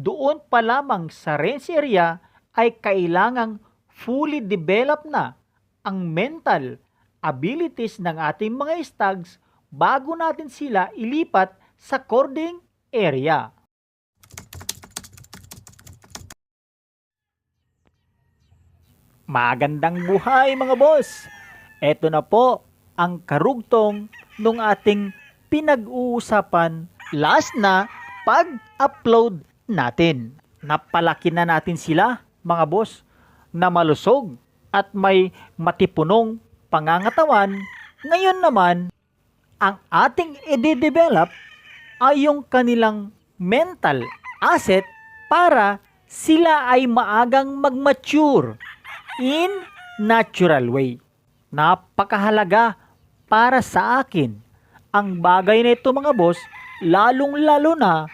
doon pa lamang sa range area ay kailangang fully develop na ang mental abilities ng ating mga stags bago natin sila ilipat sa cording area. Magandang buhay mga boss! Ito na po ang karugtong nung ating pinag-uusapan last na pag-upload natin. Napalaki na natin sila mga boss na malusog at may matipunong pangangatawan. Ngayon naman, ang ating i-develop ay yung kanilang mental asset para sila ay maagang mag-mature in natural way. Napakahalaga para sa akin ang bagay na ito mga boss, lalong-lalo na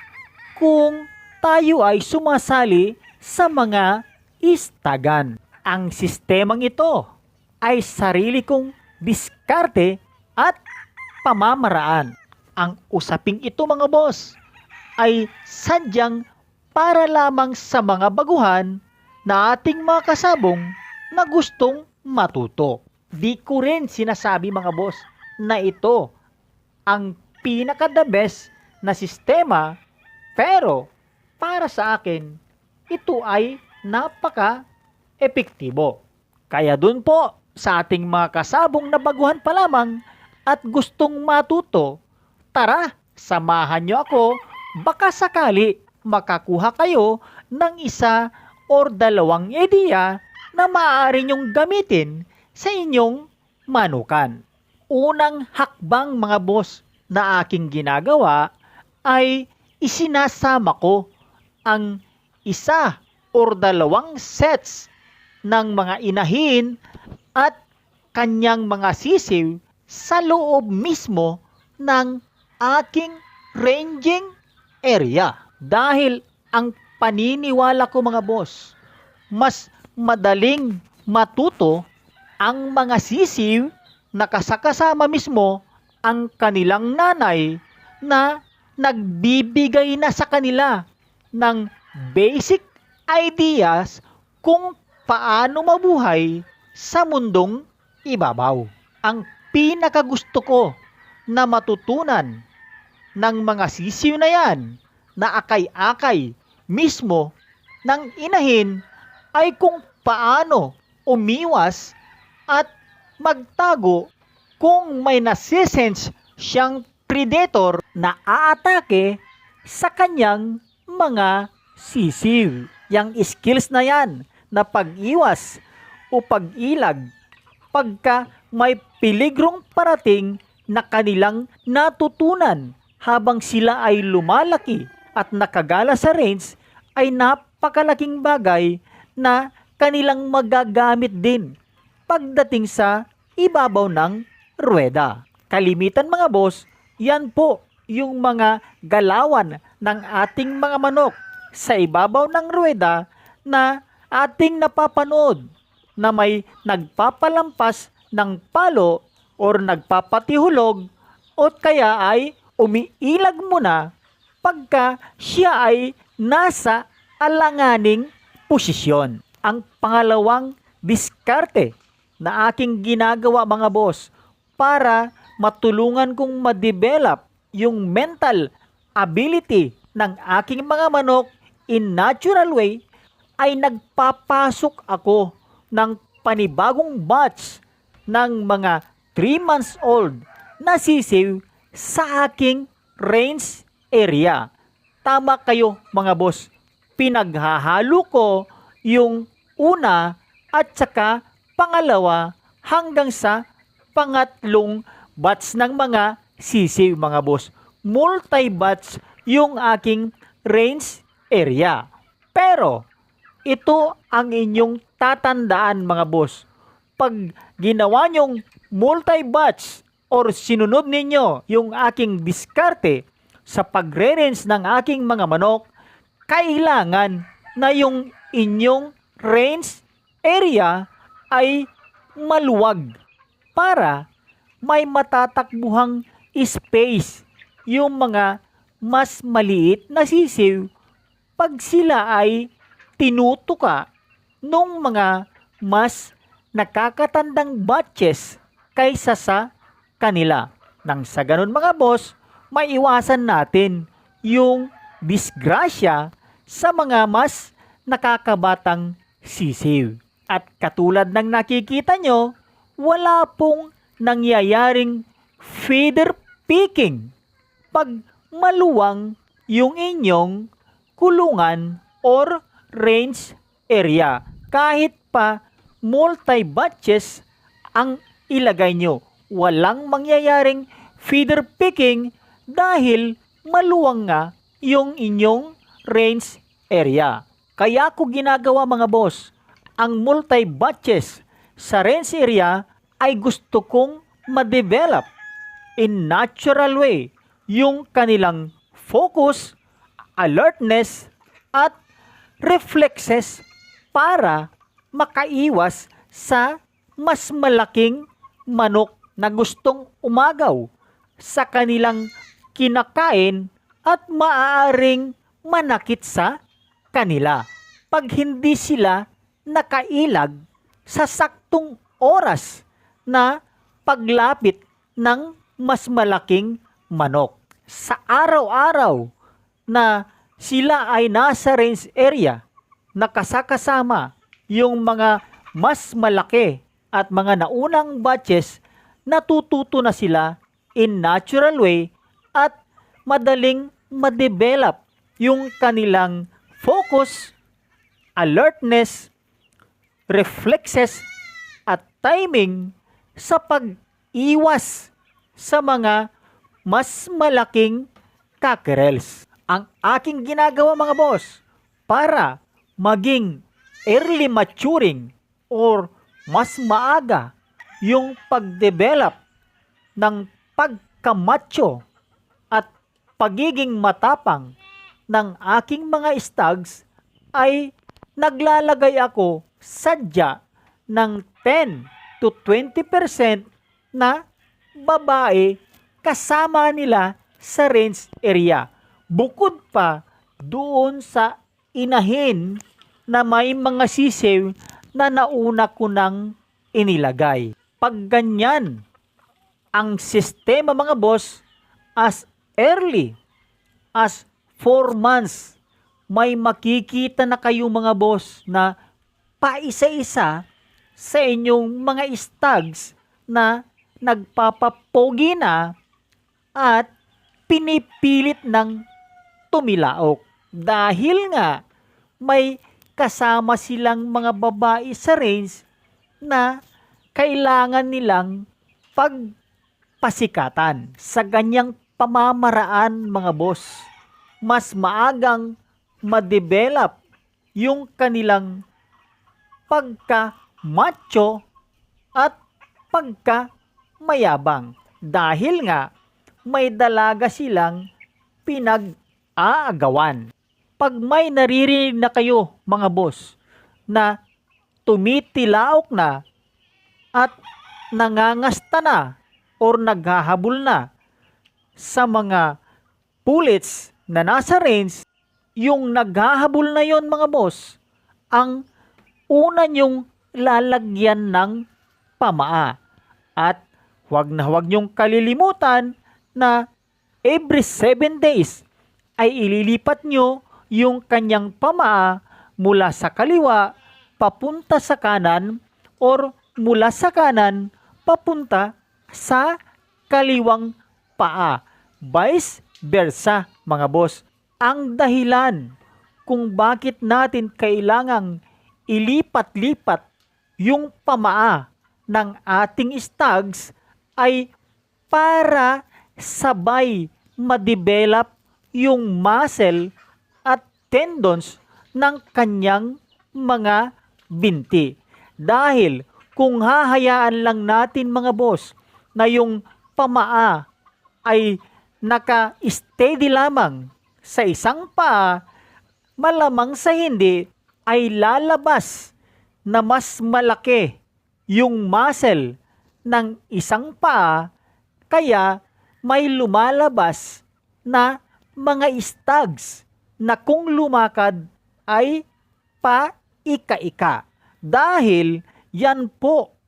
kung tayo ay sumasali sa mga istagan. Ang sistemang ito ay sarili kong diskarte at pamamaraan. Ang usaping ito mga boss ay sadyang para lamang sa mga baguhan na ating mga kasabong na gustong matuto. Di ko rin sinasabi mga boss na ito ang pinaka the best na sistema pero para sa akin ito ay napaka epektibo. Kaya dun po sa ating mga kasabong na baguhan pa lamang at gustong matuto, tara, samahan nyo ako, baka sakali makakuha kayo ng isa or dalawang ideya na maaari nyong gamitin sa inyong manukan. Unang hakbang mga boss na aking ginagawa ay isinasama ko ang isa or dalawang sets ng mga inahin at kanyang mga sisiw sa loob mismo ng aking ranging area. Dahil ang paniniwala ko mga boss, mas madaling matuto ang mga sisiw na kasakasama mismo ang kanilang nanay na nagbibigay na sa kanila ng basic ideas kung paano mabuhay sa mundong ibabaw. Ang pinakagusto ko na matutunan ng mga sisiw na yan na akay-akay mismo ng inahin ay kung paano umiwas at magtago kung may nasisense siyang predator na aatake sa kanyang mga sisiw. Yang skills na yan na pag-iwas o pag-ilag pagka may piligrong parating na kanilang natutunan habang sila ay lumalaki at nakagala sa range ay napakalaking bagay na kanilang magagamit din pagdating sa ibabaw ng ruweda. Kalimitan mga boss, yan po yung mga galawan ng ating mga manok sa ibabaw ng ruweda na ating napapanood na may nagpapalampas ng palo or nagpapatihulog o kaya ay umiilag muna pagka siya ay nasa alanganing posisyon. Ang pangalawang diskarte na aking ginagawa mga boss para matulungan kong ma-develop yung mental ability ng aking mga manok in natural way ay nagpapasok ako ng panibagong batch ng mga 3 months old na sisiw sa aking range area. Tama kayo mga boss, pinaghahalo ko yung una at saka pangalawa hanggang sa pangatlong batch ng mga sisiw mga boss. Multi-batch yung aking range area. Pero ito ang inyong tatandaan mga boss. Pag ginawa nyong multi-batch or sinunod ninyo yung aking diskarte sa pagre-range ng aking mga manok, kailangan na yung inyong range area ay maluwag para may matatakbuhang space yung mga mas maliit na sisiw pag sila ay tinutuka nung mga mas nakakatandang batches kaysa sa kanila. Nang sa ganun mga boss, maiwasan natin yung disgrasya sa mga mas nakakabatang sisiw. At katulad ng nakikita nyo, wala pong nangyayaring feeder picking pag maluwang yung inyong kulungan or range area. Kahit pa multi-batches ang ilagay nyo. Walang mangyayaring feeder picking dahil maluwang nga yung inyong range area. Kaya ko ginagawa mga boss, ang multi-batches sa range area ay gusto kong ma-develop in natural way yung kanilang focus, alertness, at reflexes para makaiwas sa mas malaking manok na gustong umagaw sa kanilang kinakain at maaaring manakit sa kanila. Pag hindi sila nakailag sa saktong oras na paglapit ng mas malaking manok. Sa araw-araw na sila ay nasa range area, nakasakasama yung mga mas malaki at mga naunang batches, natututo na sila in natural way at madaling ma-develop yung kanilang focus, alertness, reflexes, at timing sa pag-iwas sa mga mas malaking cockerels. Ang aking ginagawa mga boss para maging early maturing or mas maaga yung pag-develop ng pagkamacho at pagiging matapang ng aking mga stags ay naglalagay ako sadya ng 10 to 20% na babae kasama nila sa range area. Bukod pa doon sa inahin na may mga sisew na nauna ko nang inilagay. Pag ganyan, ang sistema mga boss as early as 4 months may makikita na kayo mga boss na paisa-isa sa inyong mga stags na nagpapapogi na at pinipilit ng tumilaok dahil nga may kasama silang mga babae sa range na kailangan nilang pagpasikatan sa ganyang pamamaraan mga boss. Mas maagang ma-develop yung kanilang pagka-macho at pagka-mayabang dahil nga may dalaga silang pinag-aagawan. Pag may naririnig na kayo mga boss na tumitilaok na at nangangasta na or naghahabol na sa mga bullets na nasa range, yung naghahabol na yon mga boss, ang una nyong lalagyan ng pamaa. At huwag na huwag nyong kalilimutan na every 7 days ay ililipat nyo yung kanyang pamaa mula sa kaliwa papunta sa kanan or mula sa kanan papunta sa kaliwang paa. Vice versa mga boss. Ang dahilan kung bakit natin kailangang ilipat-lipat yung pamaa ng ating stags ay para sabay ma-develop yung muscle at tendons ng kanyang mga binti. Dahil kung hahayaan lang natin mga boss na yung pamaa ay naka-steady lamang sa isang paa, malamang sa hindi ay lalabas na mas malaki yung muscle ng isang paa kaya may lumalabas na mga stags na kung lumakad ay pa-ika-ika. Dahil yan po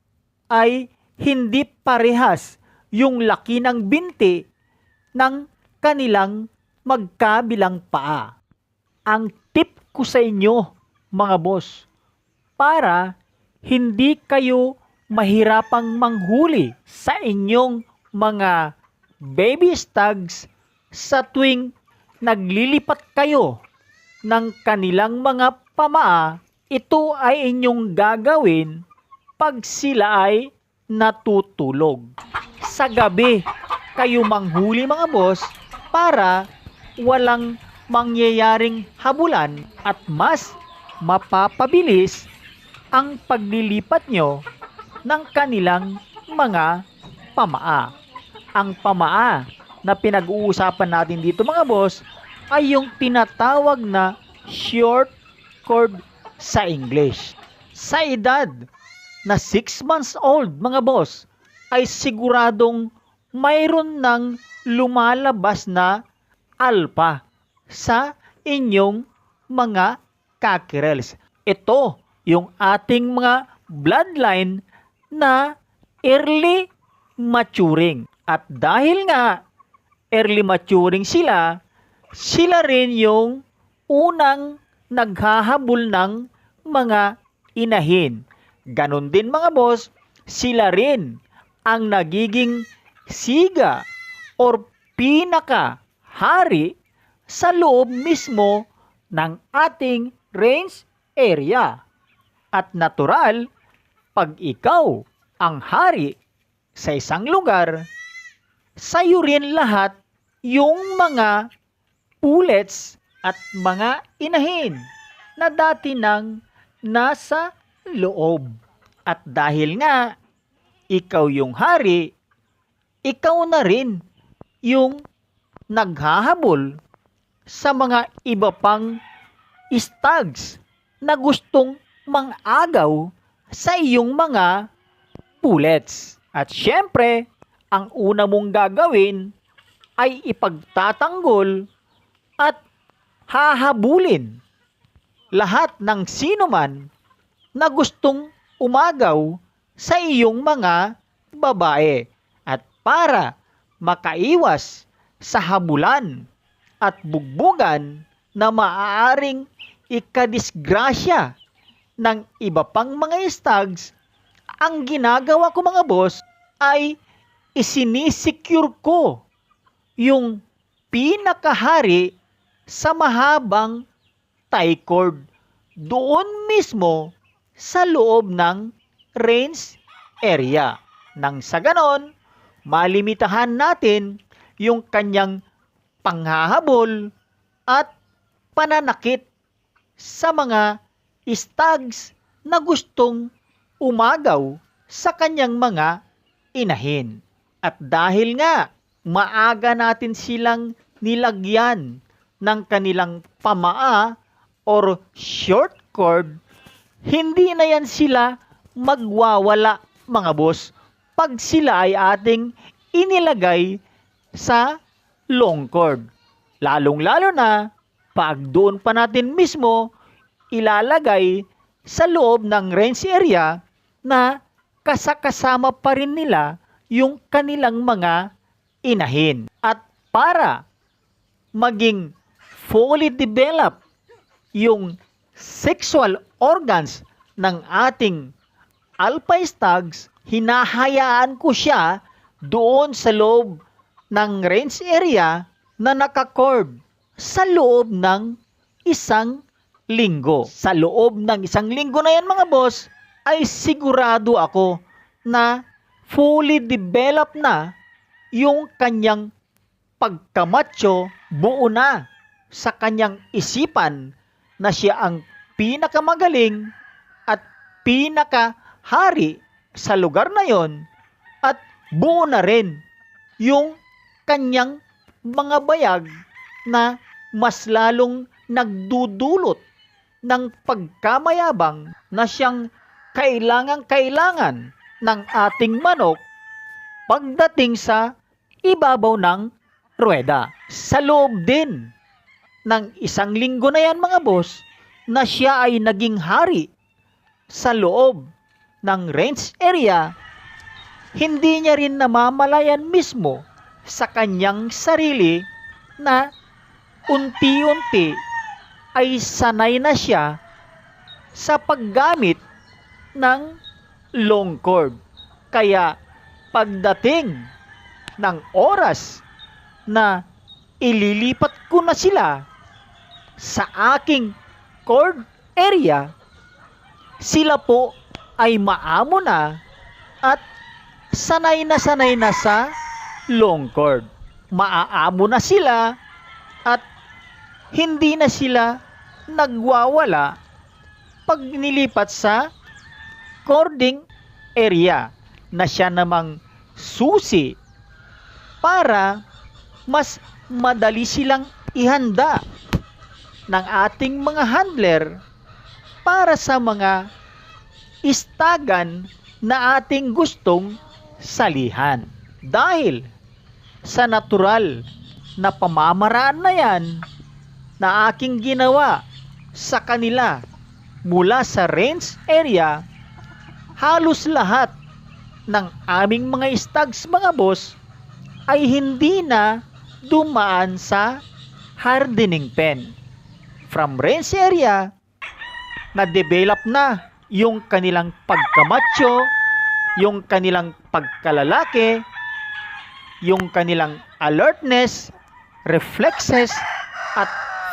ay hindi parehas yung laki ng binti ng kanilang magkabilang paa. Ang tip ko sa inyo, mga boss, para hindi kayo mahirapang manghuli sa inyong mga baby stags sa tuwing naglilipat kayo ng kanilang mga pamaa, ito ay inyong gagawin pag sila ay natutulog. Sa gabi, kayo manghuli mga boss para walang mangyayaring habulan at mas mapapabilis ang paglilipat nyo ng kanilang mga pamaa. Ang pamaa na pinag-uusapan natin dito mga boss ay yung tinatawag na short cord sa English. Sa edad na 6 months old mga boss ay siguradong mayroon ng lumalabas na alpha sa inyong mga kakirels. Ito yung ating mga bloodline na early maturing. At dahil nga early maturing sila, sila rin yung unang naghahabol ng mga inahin. Ganon din mga boss, sila rin ang nagiging siga or pinaka hari sa loob mismo ng ating range area. At natural, pag ikaw ang hari sa isang lugar, sa'yo rin lahat yung mga pullets at mga inahin na dati nang nasa loob. At dahil nga, ikaw yung hari, ikaw na rin yung naghahabol sa mga iba pang stags na gustong mangagaw sa iyong mga pullets. At syempre, ang una mong gagawin ay ipagtatanggol at hahabulin lahat ng sino man na gustong umagaw sa iyong mga babae. At para makaiwas sa habulan at bugbugan na maaaring ikadisgrasya ng iba pang mga stags, ang ginagawa ko mga boss ay isinisecure ko yung pinakahari sa mahabang tie cord doon mismo sa loob ng range area. Nang sa ganon, malimitahan natin yung kanyang panghahabol at pananakit sa mga stags na gustong umagaw sa kanyang mga inahin. At dahil nga maaga natin silang nilagyan ng kanilang pamaa or short cord, hindi na yan sila magwawala mga boss pag sila ay ating inilagay sa long cord. Lalong-lalo na pag doon pa natin mismo ilalagay sa loob ng range area na kasakasama pa rin nila yung kanilang mga inahin. At para maging fully develop yung sexual organs ng ating alpha stags, hinahayaan ko siya doon sa loob ng range area na nakacord sa loob ng isang linggo. Sa loob ng isang linggo na yan mga boss, ay sigurado ako na fully developed na yung kanyang pagkamacho buo na sa kanyang isipan na siya ang pinakamagaling at pinakahari sa lugar na yon at buo na rin yung kanyang mga bayag na mas lalong nagdudulot ng pagkamayabang na siyang kailangang-kailangan ng ating manok pagdating sa ibabaw ng rueda. Sa loob din ng isang linggo na yan mga boss na siya ay naging hari sa loob ng range area, hindi niya rin namamalayan mismo sa kanyang sarili na unti-unti ay sanay na siya sa paggamit ng long cord. Kaya pagdating ng oras na ililipat ko na sila sa aking cord area, sila po ay maamo na at sanay na sanay na sa long cord. Maaamo na sila at hindi na sila nagwawala pag nilipat sa cording area na siya namang susi para mas madali silang ihanda ng ating mga handler para sa mga istagan na ating gustong salihan. Dahil sa natural na pamamaraan na yan na aking ginawa sa kanila mula sa range area, halos lahat ng aming mga stags mga boss ay hindi na dumaan sa hardening pen. From range area, na-develop na yung kanilang pagkamacho, yung kanilang pagkalalaki, yung kanilang alertness, reflexes, at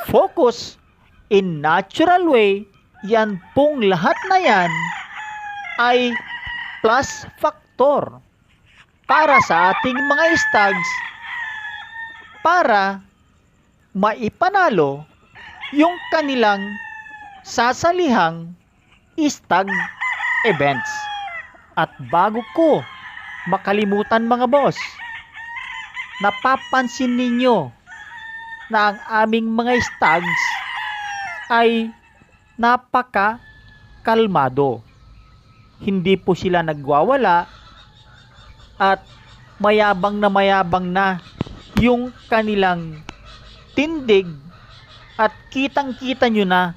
focus in natural way, yan pong lahat na yan ay plus factor para sa ating mga stags para maipanalo yung kanilang sasalihang stag events. At bago ko makalimutan mga boss, napapansin ninyo na ang aming mga stags ay napaka kalmado. Hindi po sila nagwawala at mayabang na mayabang na yung kanilang tindig at kitang-kita nyo na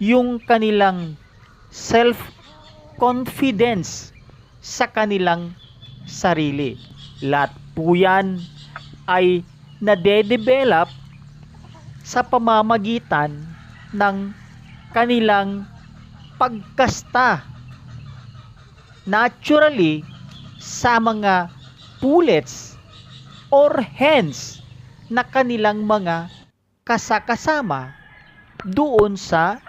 yung kanilang self-confidence sa kanilang sarili. Lahat po yan ay nade-develop sa pamamagitan ng kanilang pagkasta naturally sa mga pullets or hens na kanilang mga kasakasama doon sa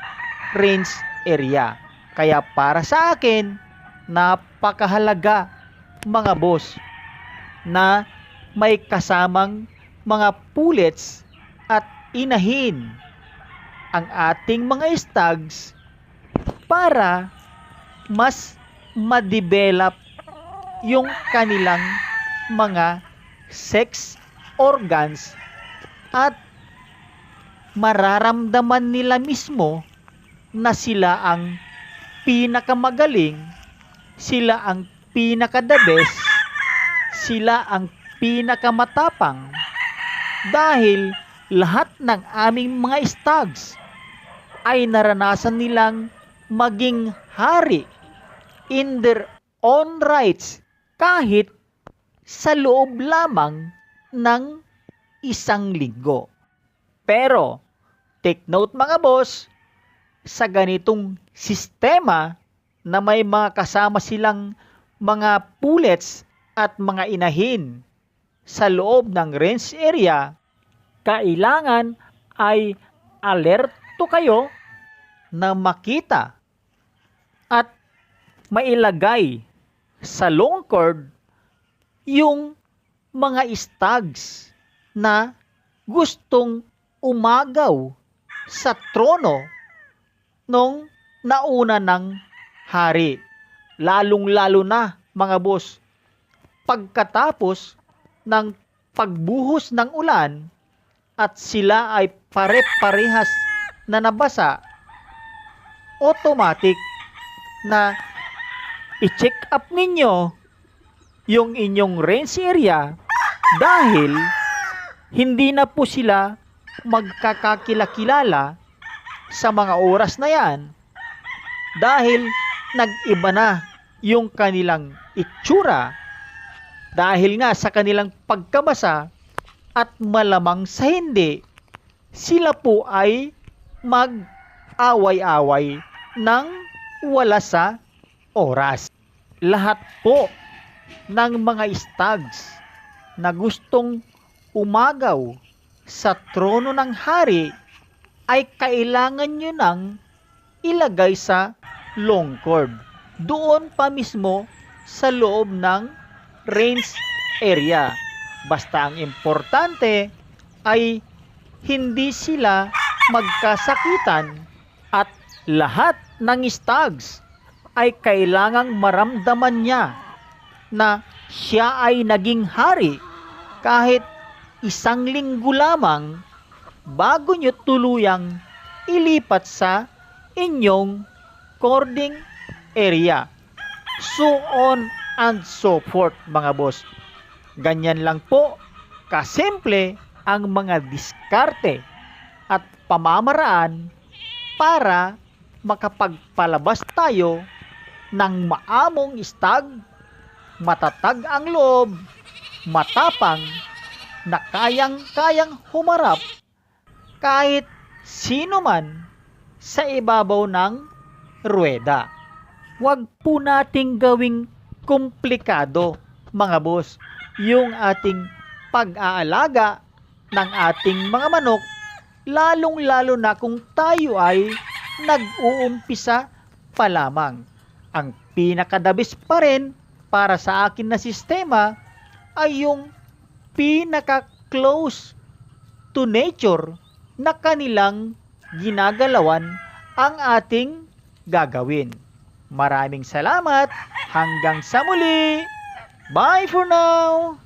range area. Kaya para sa akin, napakahalaga mga boss na may kasamang mga pullets at inahin ang ating mga stags para mas ma-develop yung kanilang mga sex organs at mararamdaman nila mismo na sila ang pinakamagaling, sila ang pinaka-the best, sila ang pinakamatapang dahil lahat ng aming mga stags ay naranasan nilang maging hari in their own rights kahit sa loob lamang ng isang linggo. Pero, take note mga boss, sa ganitong sistema na may mga kasama silang mga pullets at mga inahin sa loob ng range area, kailangan ay alerto kayo na makita at mailagay sa long cord yung mga stags na gustong umagaw sa trono nung nauna ng hari. Lalong-lalo na mga boss, pagkatapos ng pagbuhos ng ulan at sila ay pare-parehas na nabasa, automatic na i-check up ninyo yung inyong range area dahil hindi na po sila magkakakilakilala sa mga oras na yan dahil nag-iba na yung kanilang itsura dahil nga sa kanilang pagkabasa at malamang sa hindi sila po ay mag-away-away ng wala sa oras. Lahat po ng mga stags na gustong umagaw sa trono ng hari ay kailangan nyo nang ilagay sa long cord. Doon pa mismo sa loob ng range area. Basta ang importante ay hindi sila magkasakitan at lahat ng stags ay kailangang maramdaman niya na siya ay naging hari kahit isang linggo lamang bago nyo tuluyang ilipat sa inyong cording area. So on and so forth mga boss. Ganyan lang po kasimple ang mga diskarte pamamaraan para makapagpalabas tayo ng maamong stag, matatag ang loob, matapang, na kayang-kayang humarap kahit sino man sa ibabaw ng ruweda. Huwag po nating gawing komplikado, mga boss, yung ating pag-aalaga ng ating mga manok, lalong-lalo na kung tayo ay nag-uumpisa pa lamang. Ang pinakadabis pa rin para sa akin na sistema ay yung pinaka-close to nature na kanilang ginagalawan ang ating gagawin. Maraming salamat. Hanggang sa muli. Bye for now.